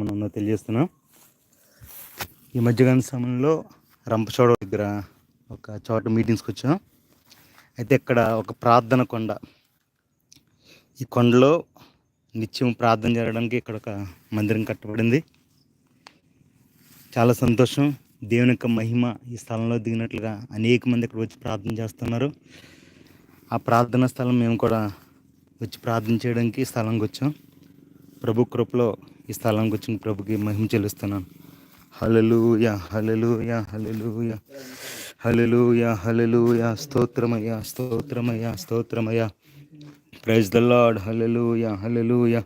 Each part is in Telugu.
మనం తెలియజేస్తున్నాం. ఈ మధ్యకాల సమయంలో రంపచోడ దగ్గర ఒక చోట మీటింగ్స్కి వచ్చాం అయితే ఇక్కడ ఒక ప్రార్థన కొండ. ఈ కొండలో నిత్యం ప్రార్థన జరగడానికి ఇక్కడ ఒక మందిరం కట్టబడింది. చాలా సంతోషం. దేవుని యొక్క మహిమ ఈ స్థలంలో దిగినట్లుగా అనేక మంది ఇక్కడ వచ్చి ప్రార్థన చేస్తున్నారు. ఆ ప్రార్థనా స్థలం మేము కూడా వచ్చి ప్రార్థన చేయడానికి స్థలంకి వచ్చాం ప్రభు కృపలో ఈ స్థలానికి వచ్చిన ప్రభుకి మహిమ చెల్లిస్తున్నాను. హలలుయా హలలుయా హలలుయా హలలుయా హలలుయా స్తోత్రమయ్యా స్తోత్రమయ్యా స్తోత్రమయ్యా. Praise the lord hallelujah hallelujah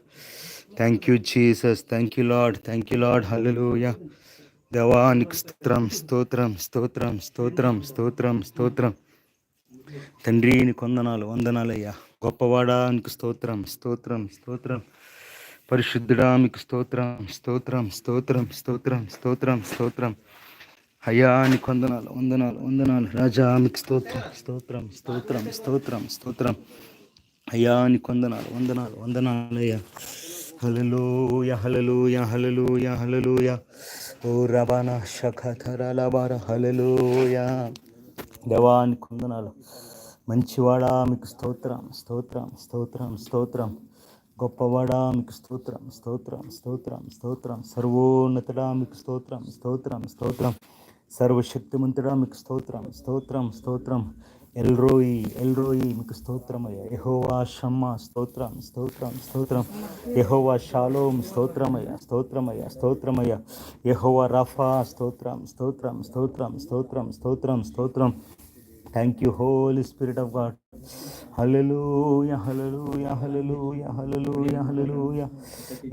thank you Jesus thank you lord thank you lord hallelujah దేవానికి స్తోత్రం స్తోత్రం స్తోత్రం స్తోత్రం స్తోత్రం స్తోత్రం. తండ్రి నీకు వందనాలు వందనాలయ్యా. గొప్పవాడా నీకు స్తోత్రం స్తోత్రం స్తోత్రం. పరిశుద్ధుడా మీకు స్తోత్రం స్తోత్రం స్తోత్రం స్తోత్రం స్తోత్రం స్తోత్రం. అయ్యా నీకు వందనాలు వందనాలు వందనాలు. రాజా మీకు స్తోత్రం స్తోత్రం స్తోత్రం స్తోత్రం స్తోత్రం. అయ్యా నీకు వందనాలు వందనాలు వందనాలు అయ్యా. హలలోయ హలలోయ హలలోయ హలలోయ ఓ రబాన శఖర బార హలలుయ దేవానికి వందనాలు మంచివాడా మీకు స్తోత్రం స్తోత్రం స్తోత్రం స్తోత్రం. గొప్పవాడా మీకు స్తోత్రం స్తోత్రం స్తోత్రం స్తోత్రం. సర్వోన్నతుడా మీకు స్తోత్రం స్తోత్రం స్తోత్రం. సర్వశక్తిమంతుడా మీకు స్తోత్రం స్తోత్రం స్తోత్రం. ఎల్రోయి ఎల్రోయి మీకు స్తోత్రమయ్య. యహోవా షమ్మ స్తోత్రం స్తోత్రం స్తోత్రం. యహోవా షాలోం స్తోత్రమయ్య స్తోత్రమయ్య స్తోత్రమయ్య. యహోవా రఫా స్తోత్రం స్తోత్రం స్తోత్రం స్తోత్రం స్తోత్రం స్తోత్రం. Thank you holy spirit of God hallelujah hallelujah hallelujah hallelujah hallelujah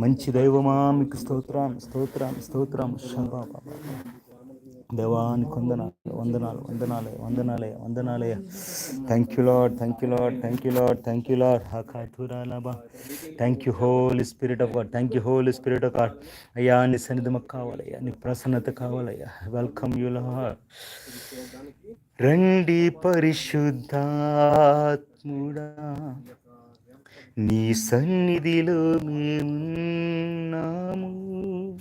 మంచి దైవమా మీకు స్తోత్రం స్తోత్రం స్తోత్రం శబా దేవానికి వందనాలు వందనాలు వందనాలే వందనాలే వందనాలే thank you lord thank you lord thank you lord thank you lord హకాతురాలాబా thank you holy spirit of God thank you holy spirit of God అయ్యా నీ సన్నిధి మాకు కావాలయ్యా నీ ప్రసన్నత కావాలయ్యా వెల్కమ్ యూ లాడ్ రండి పరిశుద్ధాత్ముడా. నీ సన్నిధిలో మేమున్నాము.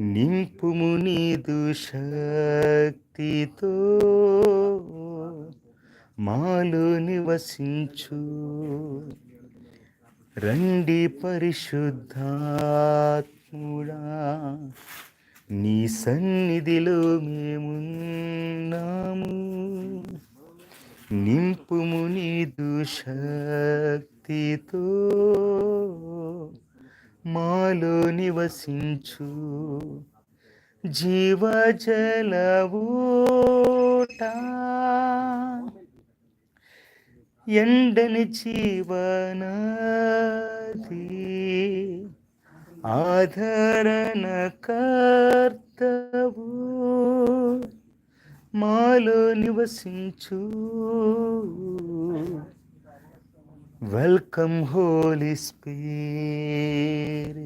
నింపుము నీదు శక్తితో మాలో నివసించు. రండి పరిశుద్ధాత్ముడా. నీ సన్నిధిలో మేమున్నాము. నింపుము నీదు మాలో నివసించు జీవజలవోట. ఎండని జీవనది ఆధరణ కర్తవు మాలో నివసించు welcome holy spirit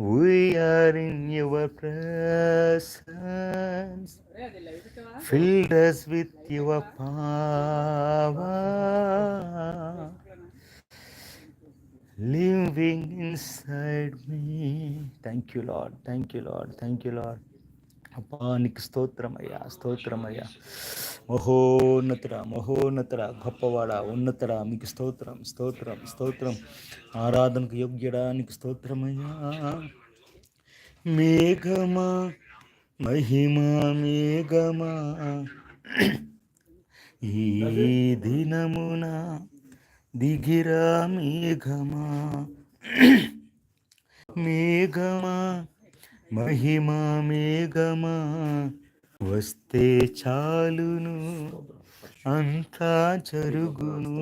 We are in your presence. Filled us with your power. Living inside me thank you lord thank you lord thank you lord అబ్బా నీకు స్తోత్రమయ్యా స్తోత్రమయ్యా మహోన్నతుడ మహోన్నతుడ గొప్పవాడ ఉన్నతుడ మీకు స్తోత్రం స్తోత్రం స్తోత్రం. ఆరాధనకు యోగ్యడా నీకు స్తోత్రమయ్యా మేఘమా మహిమా మేఘమా. ఈ దినమునా దిగిరా మేఘమా మేఘమా మహిమా మేఘమా వస్తే చాలును అంతా జరుగును.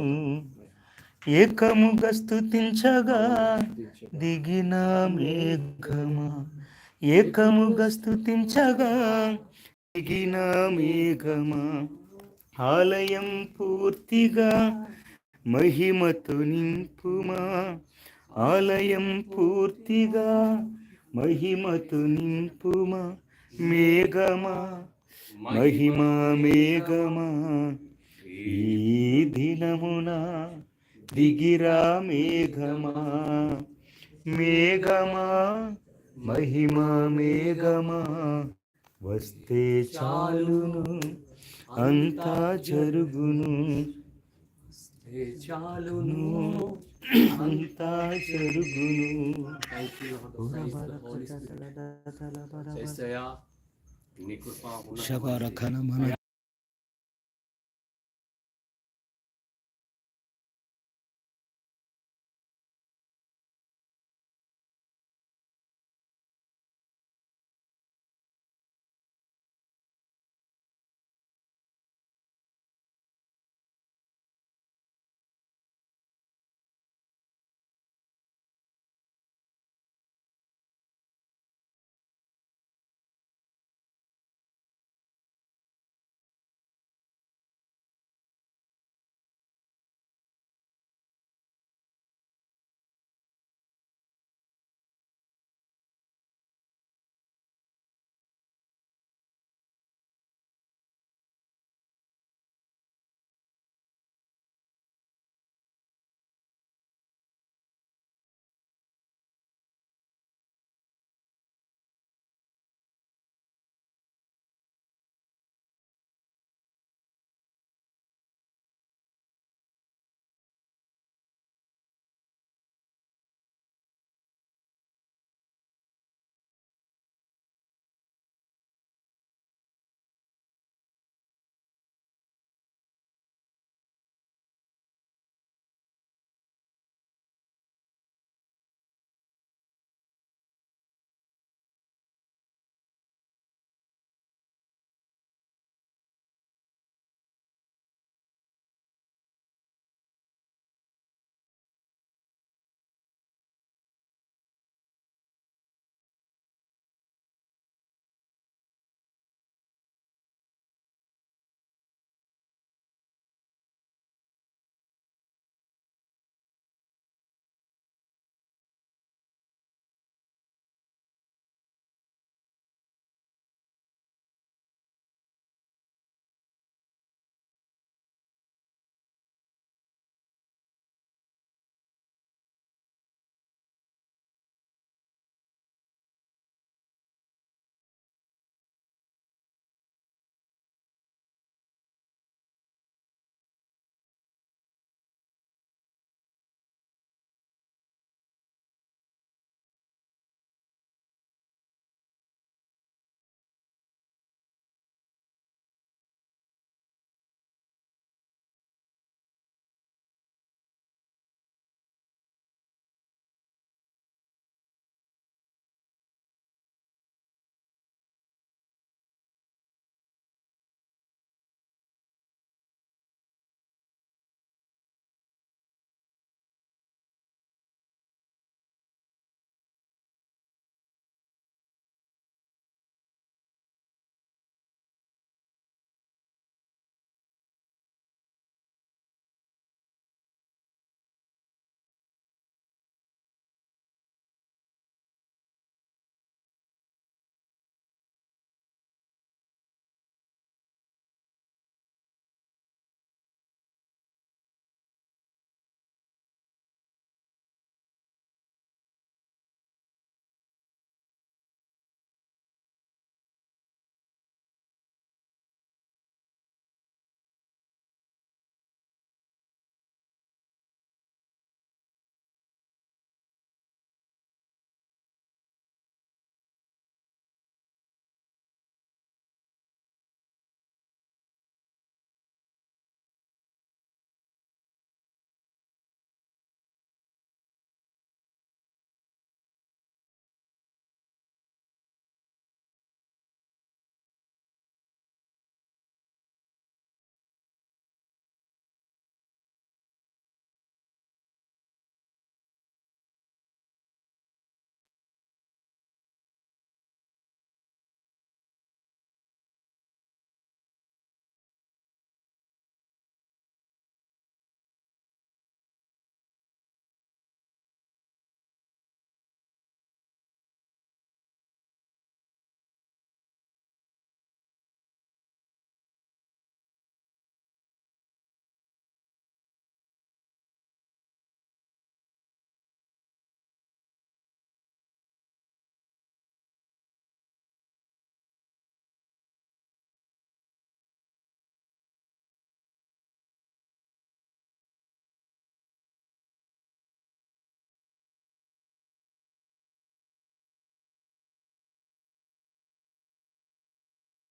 ఏకముగా స్థుతించగా దిగిన మేఘమా ఏకముగా స్థుతించగా దిగిన మేఘమా. ఆలయం పూర్తిగా మహిమతు నింపుమా ఆలయం పూర్తిగా మహిమతు నింపుమా మేఘమా? మహిమా మేఘమా? ఈ దినమున దిగిరా మేఘమా? మేఘమా? మహిమా మేఘమా? వస్తే చాలును అంతా జరుగును. ఏ చాలును అంతా జరుగును నీ కృప ఉన్నతమైనది. శబరఖన మన